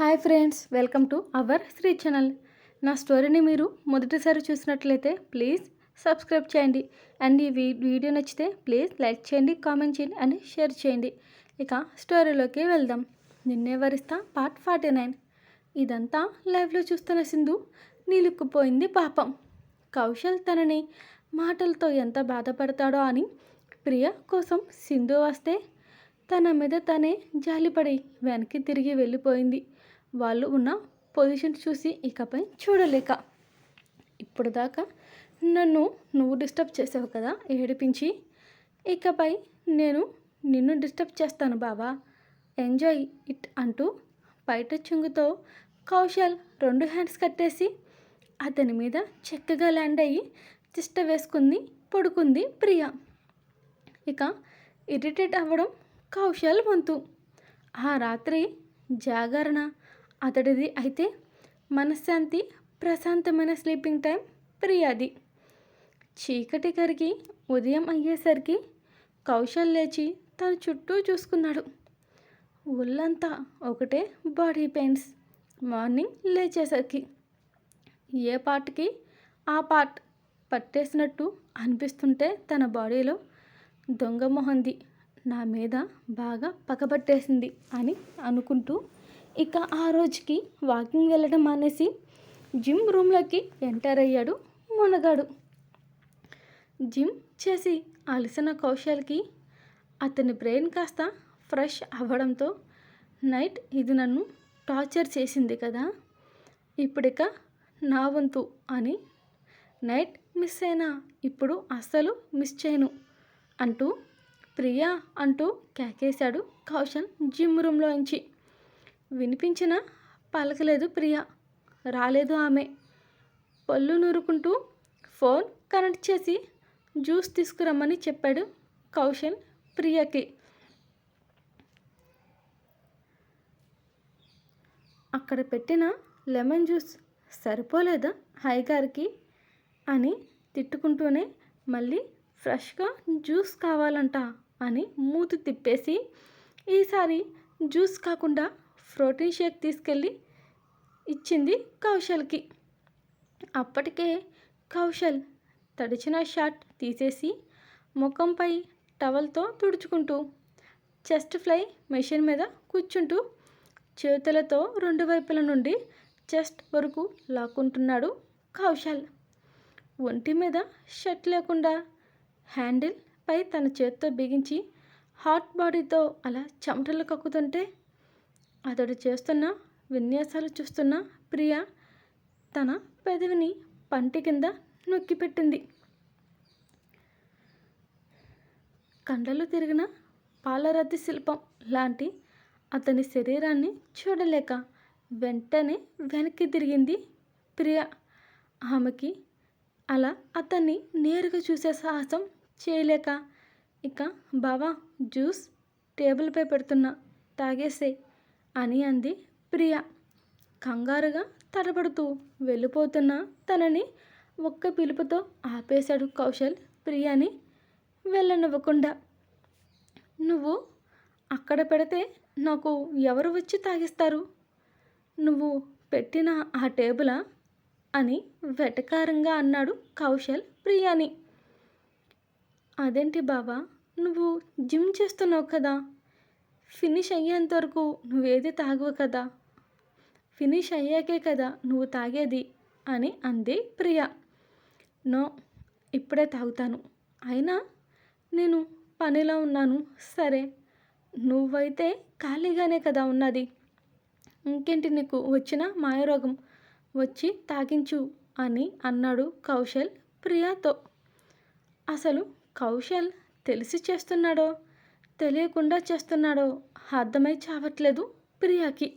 Hi friends welcome to our Sri channel. నా స్టోరీని మీరు మొదటిసారి చూసినట్లయితే ప్లీజ్ సబ్స్క్రైబ్ చేయండి. అండ్ ఈ వీడియో నచ్చితే ప్లీజ్ లైక్ చేయండి కామెంట్ చేయండి అండ్ షేర్ చేయండి. ఇక స్టోరీలోకి వెళ్దాం. నిన్నే వరిస్తా పార్ట్ ఫార్టీ నైన్. ఇదంతా లైవ్లో చూస్తున్న సింధు నిలుక్కుపోయింది పాపం. కౌశల్ తనని మాటలతో ఎంత బాధపడతాడో అని ప్రియ కోసం సింధు వస్తే తన మీద తనే జాలిపడి వెనక్కి తిరిగి వెళ్ళిపోయింది. వాళ్ళు ఉన్న పొజిషన్ చూసి ఇకపై చూడలేక. ఇప్పుడు దాకా నన్ను నువ్వు డిస్టర్బ్ చేసావు కదా ఏడిపించి ఇకపై నేను నిన్ను డిస్టర్బ్ చేస్తాను బావా. ఎంజాయ్ ఇట్ అంటూ బయట చుంగుతో కౌశల్ రెండు హ్యాండ్స్ కట్టేసి అతని మీద చక్కగా ల్యాండ్ అయ్యి తిష్ట వేసుకుంది పడుకుంది ప్రియ. ఇక ఇరిటేట్ అవ్వడం కౌశల్ వంతు. ఆ రాత్రి జాగరణ అతడిది అయితే మనశ్శాంతి ప్రశాంతమైన స్లీపింగ్ టైం ప్రియాది చీకటి కరిగి ఉదయం అయ్యేసరికి కౌశల్ లేచి తన చుట్టూ చూసుకున్నాడు. ఒళ్ళంతా ఒకటే బాడీ పెయిన్స్ మార్నింగ్ లేచేసరికి. ఏ పార్ట్కి ఆ పార్ట్ పట్టేసినట్టు అనిపిస్తుంటే తన బాడీలో దొంగ మొహంది నా మీద బాగా పగబట్టేసింది అని అనుకుంటూ ఇక ఆ రోజుకి వాకింగ్ వెళ్ళడం మానేసి జిమ్ రూమ్లోకి ఎంటర్ అయ్యాడు మునగాడు. జిమ్ చేసి అలసిన కౌశల్కి అతని బ్రెయిన్ కాస్త ఫ్రెష్ అవ్వడంతో నైట్ ఇది నన్ను టార్చర్ చేసింది కదా ఇప్పుడిక నా వంతు అని నైట్ మిస్ అయినా ఇప్పుడు అస్సలు మిస్ చేయను అంటూ ప్రియా అంటూ కేకేశాడు కౌశల్ జిమ్ రూమ్లోంచి. వినిపించిన పలకలేదు ప్రియ. రాలేదు ఆమె. పళ్ళు నూరుకుంటూ ఫోన్ కనెక్ట్ చేసి జ్యూస్ తీసుకురమ్మని చెప్పాడు కౌశల్ ప్రియకి. అక్కడ పెట్టిన లెమన్ జ్యూస్ సరిపోలేదా హైగారికి అని తిట్టుకుంటూనే మళ్ళీ ఫ్రెష్గా జ్యూస్ కావాలంట అని మూతి తిప్పేసి ఈసారి జ్యూస్ కాకుండా ప్రోటీన్ షేక్ తీసుకెళ్ళి ఇచ్చింది కౌశల్కి. అప్పటికే కౌశల్ తడిచిన షాట్ తీసేసి ముఖంపై టవల్తో తుడుచుకుంటూ చెస్ట్ ఫ్లై మెషిన్ మీద కూర్చుంటూ చేతులతో రెండు వైపుల నుండి చెస్ట్ వరకు లాక్కుంటున్నాడు కౌశల్. ఒంటి మీద షర్ట్ లేకుండా హ్యాండిల్ పై తన చేత్తో బిగించి హాట్ బాడీతో అలా చెమటలు కక్కుతుంటే అతడు చేస్తున్న విన్యాసాలు చూస్తున్న ప్రియ తన పెదవిని పంటి కింద నొక్కిపెట్టింది. కండలు తిరిగిన పాలరతి శిల్పం లాంటి అతని శరీరాన్ని చూడలేక వెంటనే వెనక్కి తిరిగింది ప్రియ. ఆమెకి అలా అతన్ని నేరుగా చూసే సాహసం చేయలేక ఇక బావా జ్యూస్ టేబుల్పై పెడుతున్నా తాగేసే అని అంది ప్రియ. కంగారుగా తడబడుతూ వెళ్ళిపోతున్న తనని ఒక్క పిలుపుతో ఆపేశాడు కౌశల్ ప్రియాని. వెళ్ళనివ్వకుండా. నువ్వు అక్కడ పెడితే నాకు ఎవరు వచ్చి తాగిస్తారు? నువ్వు పెట్టిన ఆ టేబులా అని వెటకారంగా అన్నాడు కౌశల్ ప్రియాని. అదేంటి బావా నువ్వు జిమ్ చేస్తున్నావు కదా? ఫినిష్ అయ్యేంత వరకు నువ్వేది తాగవు కదా. ఫినిష్ అయ్యాకే కదా నువ్వు తాగేది అని అంది ప్రియ. నో ఇప్పుడే తాగుతాను. అయినా నేను పనిలో ఉన్నాను. సరే నువ్వైతే ఖాళీగానే కదా ఉన్నది. ఇంకేంటి నీకు వచ్చిన మాయరోగం? వచ్చి తాగించు అని అన్నాడు కౌశల్ ప్రియాతో. అసలు కౌశల్ తెలిసి చేస్తున్నాడో? తెలియకుండా చేస్తున్నాడో అర్థమై చావట్లేదు ప్రియాకి.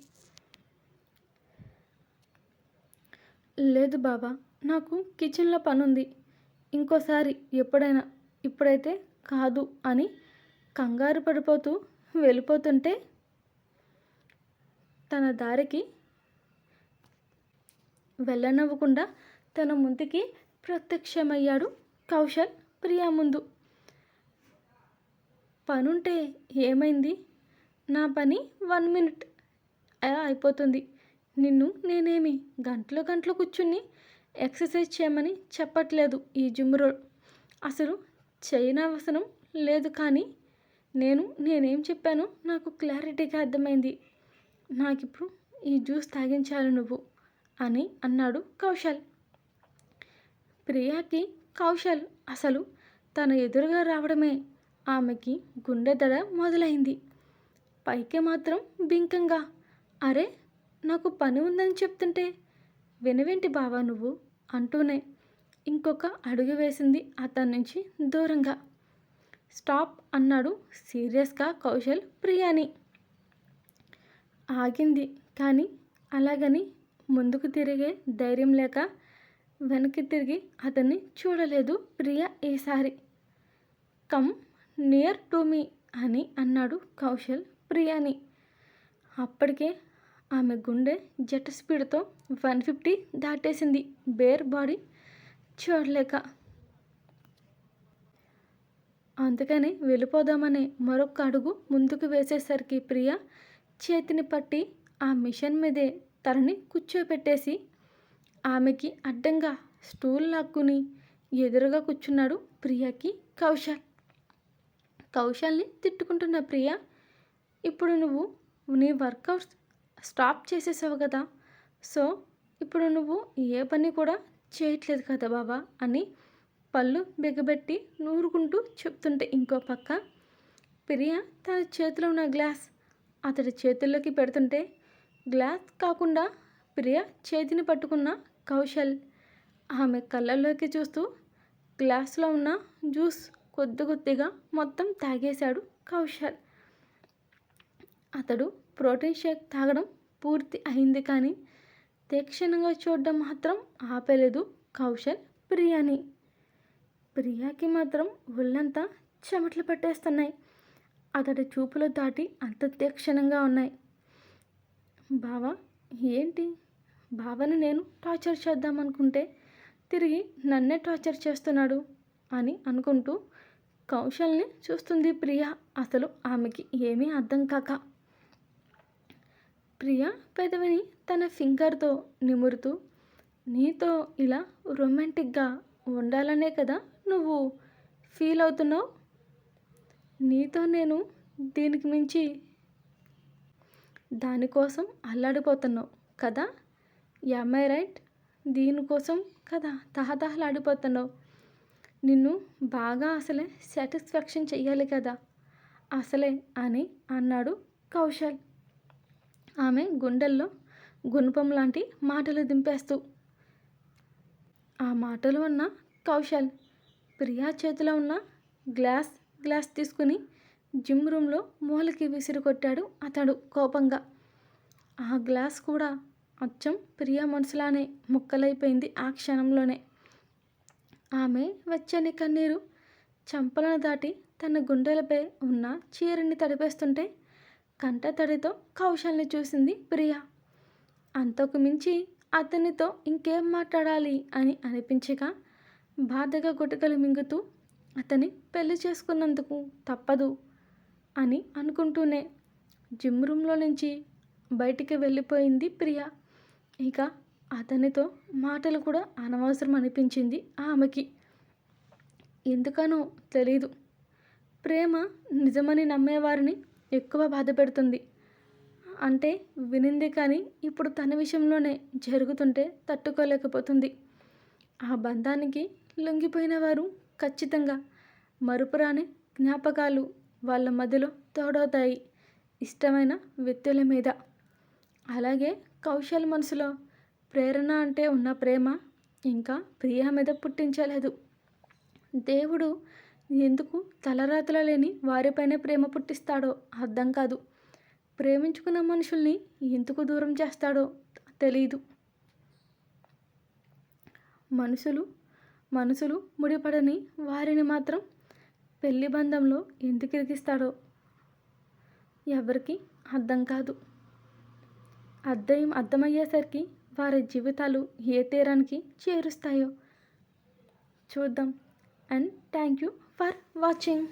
లేదు బాబా నాకు కిచెన్లో పనుంది. ఇంకోసారి ఎప్పుడైనా ఇప్పుడైతే కాదు అని కంగారు పడిపోతూ వెళ్ళిపోతుంటే తన దారికి వెళ్ళనవ్వకుండా తన ముందుకి ప్రత్యక్షమయ్యాడు కౌశల్ ప్రియా ముందు. పనుంటే ఏమైంది? నా పని వన్ మినిట్ అయిపోతుంది. నిన్ను నేనేమి గంటలు గంటలు కూర్చుని ఎక్సర్సైజ్ చేయమని చెప్పట్లేదు ఈ జిమ్లో అసలు చేయనవసరం లేదు కానీ నేను నేనేం చెప్పానో నాకు క్లారిటీగా అర్థమైంది. నాకిప్పుడు ఈ జ్యూస్ తాగించాలి నువ్వు అని అన్నాడు కౌశల్. ప్రియాకి కౌశల్ అసలు తన ఎదురుగా రావడమే ఆమెకి గుండె దడ మొదలైంది. పైకి మాత్రం బింకంగా అరే నాకు పని ఉందని చెప్తుంటే వినవేంటి బావా నువ్వు? అంటూనే ఇంకొక అడుగు వేసింది అతని నుంచి దూరంగా. స్టాప్ అన్నాడు సీరియస్గా కౌశల్ ప్రియాని. ఆగింది కానీ అలాగని ముందుకు తిరిగే ధైర్యం లేక వెనక్కి తిరిగి అతన్ని చూడలేదు ప్రియ ఈసారి. కమ్ నియర్ టు మీ అని అన్నాడు కౌశల్ ప్రియాని. అప్పటికే ఆమె గుండె జెట్ స్పీడ్తో వన్ ఫిఫ్టీ దాటేసింది. బేర్ బాడీ చూడలేక. అందుకని వెళ్ళిపోదామని మరొక అడుగు ముందుకు వేసేసరికి ప్రియ చేతిని పట్టి ఆ మిషన్ మీదే తనని కూర్చోపెట్టేసి ఆమెకి అడ్డంగా స్టూల్ లాక్కుని ఎదురుగా కూర్చున్నాడు ప్రియాకి కౌశల్. కౌశల్ని తిట్టుకుంటున్న ప్రియ. ఇప్పుడు నువ్వు నీ వర్కౌట్స్ స్టాప్ చేసేసావు కదా. సో ఇప్పుడు నువ్వు ఏ పని కూడా చేయట్లేదు కదా బాబా అని పళ్ళు బిగబెట్టి నూరుకుంటూ చెప్తుంటే ఇంకో పక్క. ప్రియ తన చేతిలో ఉన్న గ్లాస్ అతడి చేతుల్లోకి పెడుతుంటే గ్లాస్ కాకుండా ప్రియ చేతిని పట్టుకున్న కౌశల్ ఆమె కళ్ళల్లోకి చూస్తూ గ్లాస్లో ఉన్న జ్యూస్ కొద్ది కొద్దిగా మొత్తం తాగేశాడు కౌశల్. అతడు ప్రోటీన్ షేక్ తాగడం పూర్తి అయింది కానీ తీక్షణంగా చూడడం మాత్రం ఆపలేదు కౌశల్ ప్రియాని. ప్రియాకి మాత్రం ఒళ్ళంతా చెమట్లు పట్టేస్తున్నాయి. అతడి చూపులు దాటి అంత తీక్షణంగా ఉన్నాయి. బావా ఏంటి? బావని నేను టార్చర్ చేద్దామనుకుంటే తిరిగి నన్నే టార్చర్ చేస్తున్నాడు అని అనుకుంటూ కౌశల్ని చూస్తుంది ప్రియ. అసలు ఆమెకి ఏమీ అర్థం కాక. ప్రియ పెదవిని తన ఫింగర్తో నిమురుతూ నీతో ఇలా రొమాంటిక్గా ఉండాలనే కదా నువ్వు ఫీల్ అవుతున్నావు? నీతో నేను దీనికి మించి దానికోసం అల్లాడిపోతున్నావు కదా? Am I right? దీనికోసం కదా తహతహలాడిపోతున్నావు? నిన్ను బాగా అసలే సాటిస్ఫాక్షన్ చెయ్యాలి కదా. అసలే అని అన్నాడు కౌశల్. ఆమె గుండెల్లో గుణపం లాంటి మాటలు దింపేస్తూ. ఆ మాటలు ఉన్న కౌశల్ ప్రియా చేతిలో ఉన్న గ్లాస్ గ్లాస్ తీసుకుని జిమ్ రూమ్లో మూలకి విసిరి కొట్టాడు అతడు కోపంగా. ఆ గ్లాస్ కూడా అచ్చం ప్రియా మనసులానే ముక్కలైపోయింది ఆ క్షణంలోనే. ఆమె వెచ్చని కన్నీరు చంపలను దాటి తన గుండెలపై ఉన్న చీరని తడిపేస్తుంటే కంట తడితో కౌశల్ని చూసింది ప్రియ. అంతకు మించి అతనితో ఇంకేం మాట్లాడాలి అని అనిపించగా బాధగా గుటకలు మింగుతూ అతని పెళ్ళి చేసుకున్నందుకు తప్పదు అని అనుకుంటూనే జిమ్ రూమ్లో నుంచి బయటికి వెళ్ళిపోయింది ప్రియ. ఇక అతనితో మాటలు కూడా అనవసరం అనిపించింది ఆమెకి. ఎందుకనో తెలీదు. ప్రేమ నిజమని నమ్మేవారిని ఎక్కువ బాధ పెడుతుంది. అంటే వినింది కానీ ఇప్పుడు తన విషయంలోనే జరుగుతుంటే తట్టుకోలేకపోతుంది. ఆ బంధానికి లొంగిపోయిన వారు ఖచ్చితంగా మరుపురాని జ్ఞాపకాలు వాళ్ళ మధ్యలో తోడవుతాయి. ఇష్టమైన వ్యక్తుల మీద. అలాగే కౌశల్ మనసులో ప్రేరణ అంటే ఉన్న ప్రేమ ఇంకా ప్రియ మీద పుట్టించలేదు. దేవుడు ఎందుకు తలరాతల లేని వారిపైనే ప్రేమ పుట్టిస్తాడో అర్థం కాదు. ప్రేమించుకున్న మనుషుల్ని ఎందుకు దూరం చేస్తాడో తెలీదు. మనుషులు మనసులు ముడిపడని వారిని మాత్రం పెళ్ళి బంధంలో ఎందుకు ఇరికిస్తాడో ఎవరికి అర్థం కాదు. అర్థం అర్థమయ్యేసరికి వారి జీవితాలు ఏ తీరానికి చేరుస్తాయో చూద్దాం. And thank you for watching.